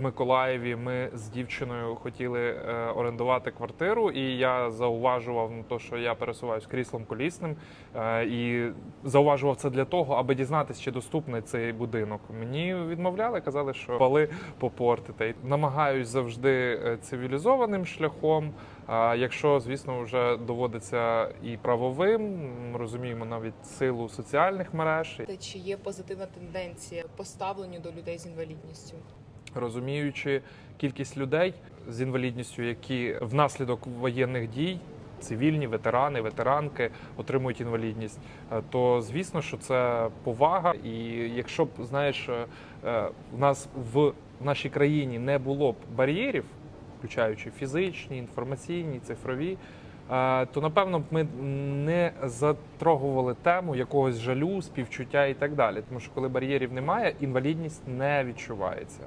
Миколаєві ми з дівчиною хотіли е, орендувати квартиру, і я зауважував на те, що я пересуваюсь кріслом колісним, е, і зауважував це для того, аби дізнатися, чи доступний цей будинок. Мені відмовляли, казали, що пали попортити. Намагаюсь завжди е, цивілізованим шляхом. Якщо, звісно, вже доводиться і правовим, розуміємо навіть силу соціальних мереж, Чи є позитивна тенденція по ставленню до людей з інвалідністю? Розуміючи кількість людей з інвалідністю, які внаслідок воєнних дій. Цивільні ветерани, ветеранки отримують інвалідність, е, то звісно, що це повага. І якщо б знаєш, е, е, в нас в нашій країні не було б бар'єрів, включаючи фізичні, інформаційні, цифрові, то напевно б ми не затрогували тему якогось жалю, співчуття і так далі. Тому що коли бар'єрів немає, інвалідність не відчувається.